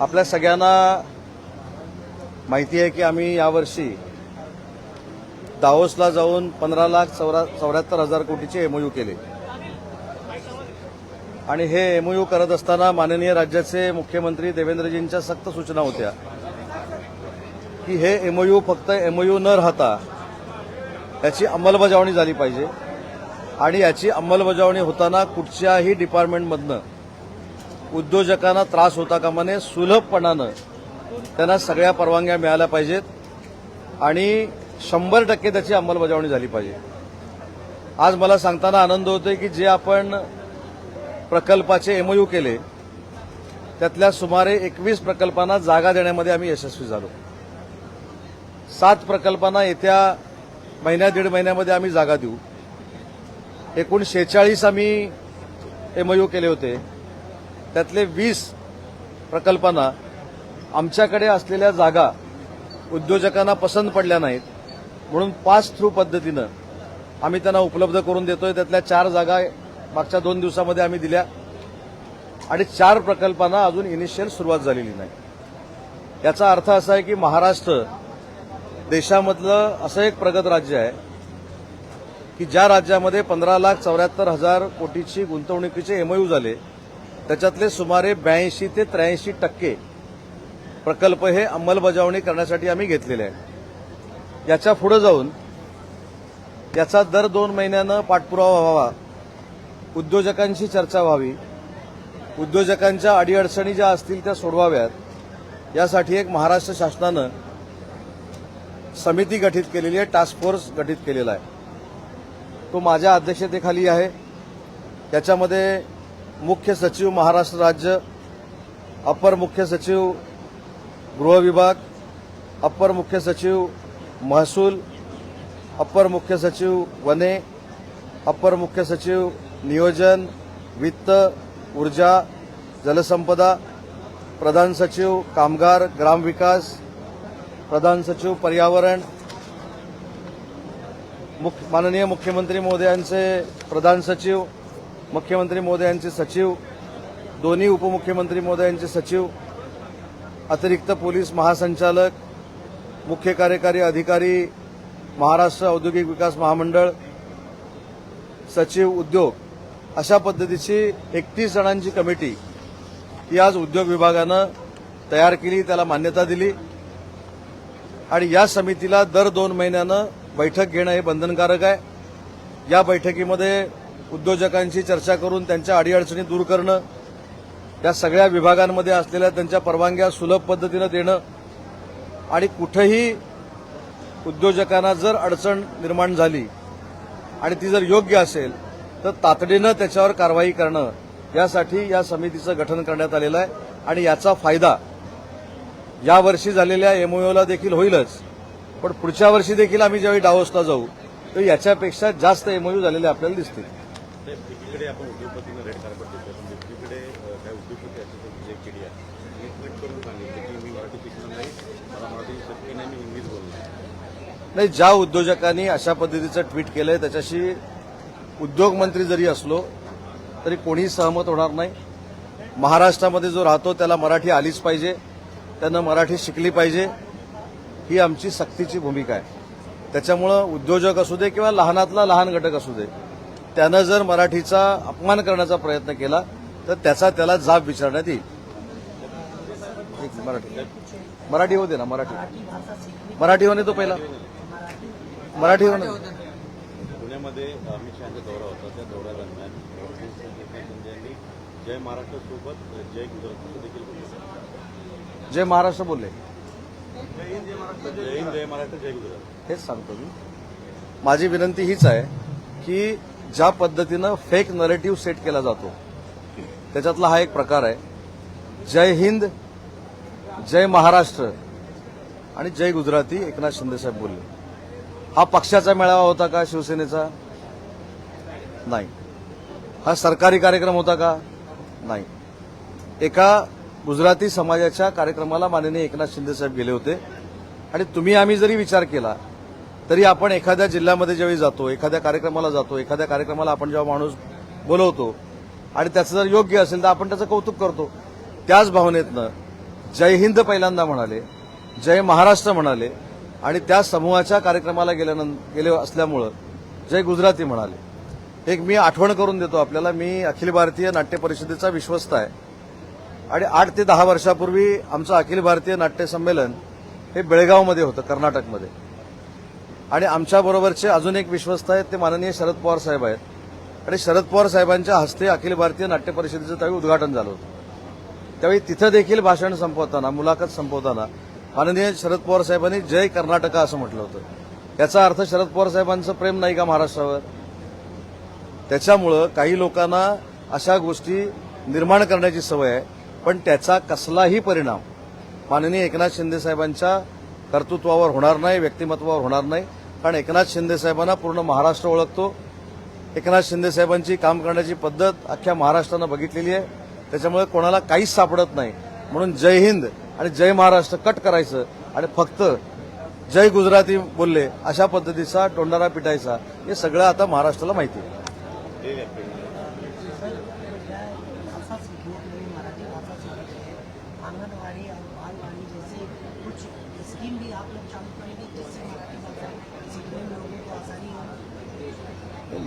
आपल्या सगळ्यांना माहिती आहे की आम्ही यावर्षी दाओसला जाऊन पंधरा लाख चौरा चौऱ्याहत्तर हजार कोटीचे एमओयू केले. आणि हे एमओयू करत असताना माननीय राज्याचे मुख्यमंत्री देवेंद्रजींच्या सक्त सूचना होत्या की हे एमओयू फक्त एमओयू न राहता याची अंमलबजावणी झाली पाहिजे. आणि याची अंमलबजावणी होताना कुठच्याही डिपार्टमेंटमधनं उद्योजकांना त्रास होता कामा नये सुलभपणानं त्यांना सगळ्या परवानग्या मिळाल्या पाहिजेत आणि शंभर टक्के त्याची अंमलबजावणी झाली पाहिजे. आज मला सांगताना आनंद होतोय की जे आपण प्रकल्पाचे एमओयू केले त्यातल्या सुमारे एकवीस प्रकल्पांना जागा देण्यामध्ये आम्ही यशस्वी झालो. सात प्रकल्पांना येत्या महिन्या दीड महिन्यामध्ये आम्ही जागा देऊ. एकूण शेहेचाळीस आम्ही एमओयू केले होते. त्यातले वीस प्रकल्पांना आमच्याकडे असलेल्या जागा उद्योजकांना पसंत पडल्या नाहीत. म्हणून पास थ्रू पद्धतीनं आम्ही त्यांना उपलब्ध करून देतोय. त्यातल्या चार जागा मागच्या दोन दिवसामध्ये आम्ही दिल्या. आणि चार प्रकल्पांना अजून इनिशियल सुरुवात झालेली नाही. याचा अर्थ असा आहे की महाराष्ट्र देशामधलं असं एक प्रगत राज्य आहे की ज्या राज्यामध्ये पंधरा लाख चौऱ्याहत्तर हजार कोटीची गुंतवणुकीचे एमओयू झाले त्याच्यातले सुमारे ब्याऐंशी ते त्र्याऐंशी टक्के प्रकल्प हे अंमलबजावणी करण्यासाठी आम्ही घेतलेले आहे याच्यापुढे जाऊन याचा दर दोन महिन्यानं पाठपुरावा व्हावा उद्योजकांशी चर्चा व्हावी उद्योजकांच्या अडीअडचणी ज्या असतील त्या सोडवाव्यात यासाठी एक महाराष्ट्र शासनानं समिती गठीत केलेली आहे टास्क फोर्स गठीत केलेला आहे. तो माझ्या अध्यक्षतेखाली आहे. त्याच्यामध्ये मुख्य सचिव महाराष्ट्र राज्य अपर मुख्य सचिव गृह विभाग अपर मुख्य सचिव महसूल अपर मुख्य सचिव वने अपर मुख्य सचिव नियोजन वित्त ऊर्जा जलसंपदा प्रधान सचिव कामगार ग्रामविकास प्रधान सचिव पर्यावरण मुख- माननीय मुख्यमंत्री महोदयांचे प्रधान सचिव मुख्यमंत्री महोदयांचे सचिव दोन्ही उपमुख्यमंत्री महोदयांचे सचिव अतिरिक्त पोलीस महासंचालक मुख्य कार्यकारी अधिकारी महाराष्ट्र औद्योगिक विकास महामंडळ सचिव उद्योग अशा पद्धतीची एकतीस जणांची कमिटी ही आज उद्योग विभागानं तयार केली त्याला मान्यता दिली. आणि या समितीला दर दोन महिन्यानं बैठक घेणं हे बंधनकारक आहे. या बैठकीमध्ये उद्योजकांशी चर्चा करून त्यांच्या अडीअडचणी दूर करणं या सगळ्या विभागांमध्ये असलेल्या त्यांच्या परवानग्या सुलभ पद्धतीनं देणं आणि कुठेही उद्योजकांना जर अडचण निर्माण झाली आणि ती जर योग्य असेल तर तातडीनं त्याच्यावर कारवाई करणं यासाठी या समितीचं गठन करण्यात आलेलं आहे आणि याचा फायदा यावर्षी झालेल्या एमओला देखील होईलच. पण पुढच्या वर्षी देखील आम्ही ज्यावेळी डावोसला जाऊ तर याच्यापेक्षा जास्त एमओयू झालेले आपल्याला दिसतील. साहेब, एकीकडे आपण उद्योगपतींना रेड कार्पेट देतो पण दुसरीकडे काय काही उद्योगपती असतात विजय केडिया मी ट्विट करून सांगितलं की मी मराठी शिकणार नाही मला मराठी शक्य नाही मी इंग्लिश बोलणार नाही ज्या उद्योजकांनी अशा पद्धतीचं ट्विट केलंय त्याच्याशी उद्योगमंत्री जरी असलो तरी कोणीही सहमत होणार नाही. महाराष्ट्रामध्ये जो राहतो त्याला मराठी आलीच पाहिजे. त्यानं मराठी शिकली पाहिजे. ही आमची सक्तीची भूमिका आहे. त्याच्यामुळं उद्योजक असू दे किंवा लहानातला लहान घटक असू दे त्यानं जर मराठीचा अपमान करण्याचा प्रयत्न केला तर त्याचा त्याला जाब विचारण्यात येईल. मराठी. मराठी होते ना मराठी. मराठी होणे तो पहिला. मराठी होणे. पुण्यामध्ये अमित शहाचा दौरा होता. त्या दौऱ्यादरम्यान एकनाथ शिंदे यांनी जय महाराष्ट्र सोबत जय गुजरात देखील बोललं. जय महाराष्ट्र बोलले. जय हिंद जय महाराष्ट्र जय गुजरात. हेच सांगतो मी. माझी विनंती हीच आहे की ज्या पद्धतीनं फेक नरेटिव्ह सेट केला जातो. त्याच्यातला हा एक प्रकार आहे. जय हिंद जय महाराष्ट्र आणि जय गुजराती एकनाथ शिंदेसाहेब बोलले. हा पक्षाचा मेळावा होता का शिवसेनेचा? नाही. हा सरकारी कार्यक्रम होता का? नाही. एका गुजराती समाजाच्या कार्यक्रमाला माननीय एकनाथ शिंदेसाहेब गेले होते. आणि तुम्ही आम्ही जरी विचार केला तरी आपण एखाद्या जिल्ह्यामध्ये ज्यावेळी जातो एखाद्या कार्यक्रमाला जातो एखाद्या कार्यक्रमाला आपण जेव्हा माणूस बोलवतो आणि त्याचं जर योग्य असेल तर आपण त्याचं कौतुक करतो. त्याच भावनेतनं जय हिंद पहिल्यांदा म्हणाले जय महाराष्ट्र म्हणाले आणि त्या समूहाच्या कार्यक्रमाला गेल्यानंतर गेले असल्यामुळं जय गुजराती म्हणाले. एक मी आठवण करून देतो आपल्याला मी अखिल भारतीय नाट्य परिषदेचा विश्वस्त आहे. आणि आठ ते दहा वर्षापूर्वी आमचं अखिल भारतीय नाट्य संमेलन हे बेळगावमध्ये होतं कर्नाटकमध्ये. आणि आमच्याबरोबरचे अजून एक विश्वस्त आहेत ते माननीय शरद पवार साहेब आहेत. आणि शरद पवार साहेबांच्या हस्ते अखिल भारतीय नाट्य परिषदेचं त्यावेळी उद्घाटन झालं होतं. त्यावेळी तिथं देखील भाषण संपवताना मुलाखत संपवताना माननीय शरद पवार साहेबांनी जय कर्नाटका असं म्हटलं होतं. याचा अर्थ शरद पवार साहेबांचं प्रेम नाही का महाराष्ट्रावर? त्याच्यामुळं काही लोकांना अशा गोष्टी निर्माण करण्याची सवय आहे पण त्याचा कसलाही परिणाम माननीय एकनाथ शिंदे साहेबांच्या कर्तृत्वावर होणार नाही व्यक्तिमत्वावर होणार नाही. कारण एकनाथ शिंदे साहेबांना पूर्ण महाराष्ट्र ओळखतो. एकनाथ शिंदे साहेबांची काम करण्याची पद्धत अख्ख्या महाराष्ट्रानं बघितलेली आहे. त्याच्यामुळे कोणाला काहीच सापडत नाही. म्हणून जय हिंद आणि जय महाराष्ट्र कट करायचं आणि फक्त जय गुजराती बोलले अशा पद्धतीचा टोंडारा पिटायचा हे सगळं आता महाराष्ट्राला माहिती आहे.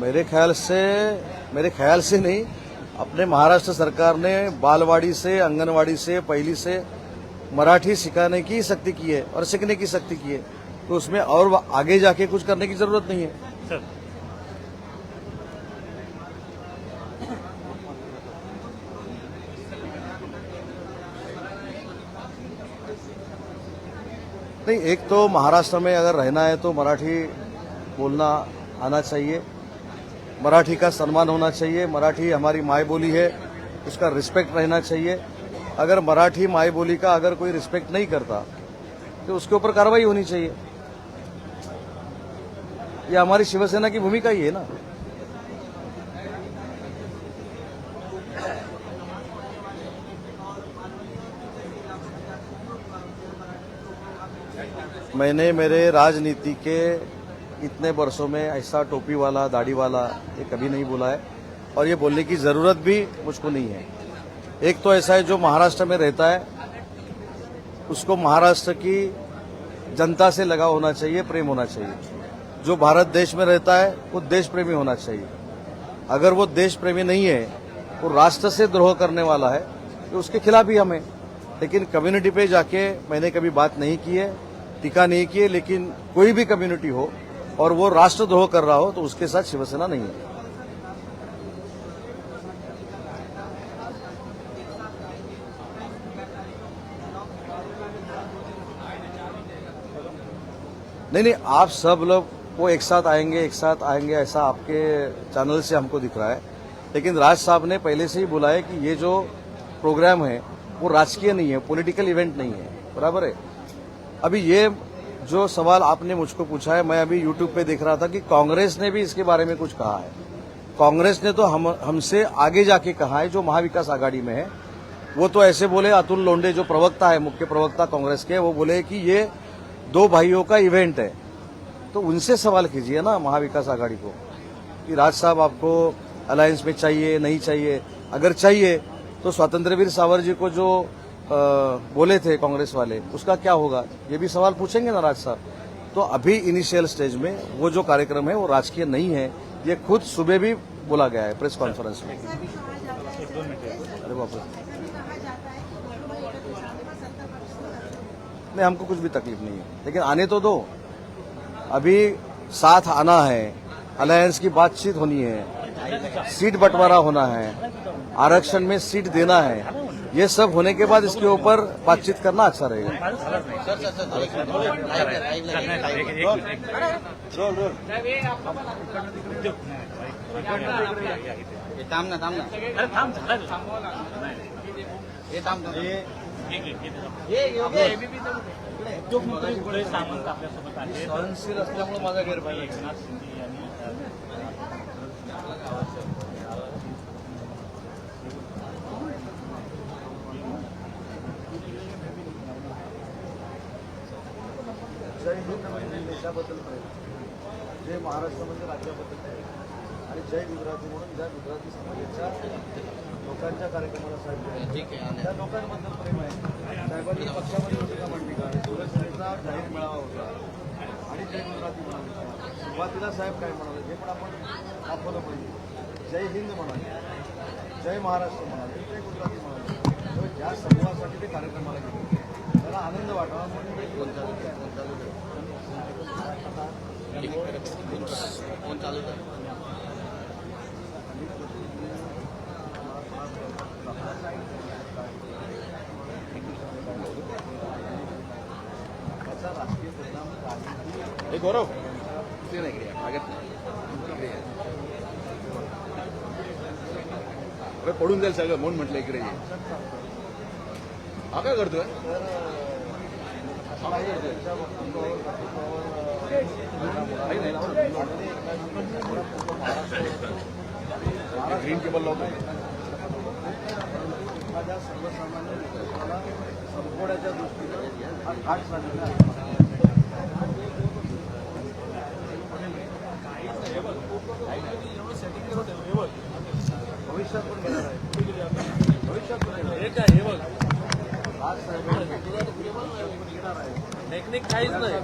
मेरे ख्याल से मेरे ख्याल से नहीं अपने महाराष्ट्र सरकार ने बालवाड़ी से आंगनवाड़ी से पहली से मराठी सिखाने की सख्ती की है और सीखने की सख्ती की है। तो उसमें और आगे जाके कुछ करने की ज़रूरत नहीं है। नहीं एक तो महाराष्ट्र में अगर रहना है तो मराठी बोलना आना चाहिए। मराठी का सम्मान होना चाहिए। मराठी हमारी माई बोली है, उसका रिस्पेक्ट रहना चाहिए। अगर मराठी माई बोली का अगर कोई रिस्पेक्ट नहीं करता तो उसके ऊपर कार्रवाई होनी चाहिए। ये हमारी शिवसेना की भूमिका ही है ना। मैंने मेरे राजनीति के इतने वर्षों में ऐसा टोपी वाला, दाढ़ी वाला ये कभी नहीं बोला है। और ये बोलने की ज़रूरत भी मुझको नहीं है। एक तो ऐसा है जो महाराष्ट्र में रहता है, उसको महाराष्ट्र की जनता से लगाव होना चाहिए, प्रेम होना चाहिए। जो भारत देश में रहता है, वो देश प्रेमी होना चाहिए। अगर वो देश प्रेमी नहीं है, वो राष्ट्र से द्रोह करने वाला है तो उसके खिलाफ ही हमें। लेकिन कम्युनिटी पे जाके मैंने कभी बात नहीं की है, टीका नहीं की है, लेकिन कोई भी कम्युनिटी हो और वो राष्ट्रद्रोह कर रहा हो तो उसके साथ शिवसेना नहीं है। नहीं नहीं, आप सब लोग वो एक साथ आएँगे, एक साथ आएँगे, ऐसा आपके चैनल से हमको दिख रहा है। लेकिन राज साहब ने पहले से ही बोला है कि ये जो प्रोग्राम है, वो राजकीय नहीं है, पॉलिटिकल इवेंट नहीं है। बराबर है? अभी ये जो सवाल आपने मुझको पूछा है, मैं अभी यूट्यूब पे देख रहा था कि कांग्रेस ने भी इसके बारे में कुछ कहा है। कांग्रेस ने तो हम, हमसे आगे जाके कहा है, जो महाविकास आघाड़ी में है, वो तो ऐसे बोले, अतुल लोंडे जो प्रवक्ता है, मुख्य प्रवक्ता कांग्रेस के, वो बोले कि ये दो भाइयों का इवेंट है। तो उनसे सवाल कीजिए ना महाविकास आघाड़ी को, कि राज साहब, आपको अलायंस में चाहिए, नहीं चाहिए? अगर चाहिए तो स्वतंत्रवीर सावर जी को जो बोले थे कांग्रेस वाले उसका क्या होगा? ये भी सवाल पूछेंगे ना राज साहब। तो अभी इनिशियल स्टेज में वो जो कार्यक्रम है वो राजकीय नहीं है। ये खुद सुबह भी बोला गया है प्रेस कॉन्फ्रेंस में। अरे बाप नहीं हमको कुछ भी तकलीफ़ नहीं है। लेकिन आने तो दो। अभी साथ आना है। अलायंस की बातचीत होनी है। सीट बंटवारा होना है। आरक्षण में सीट देना है। ये सब होने के बाद इसके ऊपर बातचीत करना अच्छा रहेगा थांब ना थांब ना हे थांब थांब. ये योगेश. उद्योगमंत्री सामंत आपल्यासोबत आले सहनशील असल्यामुळे माझा गैरफायदा आहे. एकनाथ शिंदे यांनी जय हिंद म्हणजे देशाबद्दल प्रेम जय महाराष्ट्रामध्ये राज्याबद्दल प्रेम आणि जय गुजराती म्हणून ज्या गुजराती समाजाच्या लोकांच्या कार्यक्रमाला साहेब. त्या लोकांबद्दल प्रेम आहे. साहेबांनी पक्षामध्ये भूमिका मांडली का? शिवसेनेचा जाहीर मेळावा होता. आणि जय गुजराती म्हणाले. सुरुवातीला साहेब काय म्हणाले? जे पण आपण दाखवलं पाहिजे. जय हिंद म्हणाले. जय महाराष्ट्र म्हणाले. जय गुजराती म्हणाले. ज्या समूहासाठी ते कार्यक्रमाला गेले. त्याला आनंद वाटावा म्हणून फोन चालू हे गौरव ते नाही, इकडे नाही. अरे पडून जाईल सगळं म्हणून म्हटलं इकडे ये हा काय करतोय ग्रीन केबल लावतो एखाद्या सर्वसामान्य लोकांना संपवण्याच्या दृष्टीनं हा घाट साधलेला आहे भविष्यात पण आहे. भविष्यात पण आहे. आज साहेबांनी आहे. टेक्निक काहीच नाही.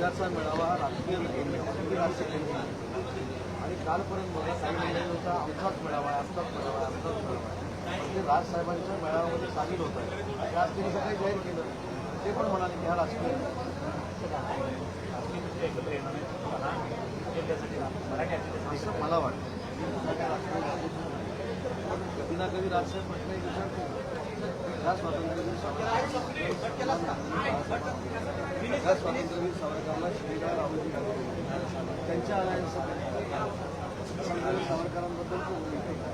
राज्याचा मेळावा राजकीय नाही राजकीय आणि कालपर्यंत मला काही होता आमचाच मेळावा आहे आमचाच मेळावा आहे आमचाच मेळावा आहे. ते राजसाहेबांच्या मेळाव्यामध्ये सामील होत आहे ते आज त्यांनी सकाळी जाहीर केलं. ते पण म्हणाले की हा राजकीय असं मला वाटतं. कधी ना कधी राजसाहेब म्हटलं विचार स्वातंत्र्यवीर सावरकरांना त्या राहुलजी गांधी त्यांच्या अलायन्स सावरकरांबद्दल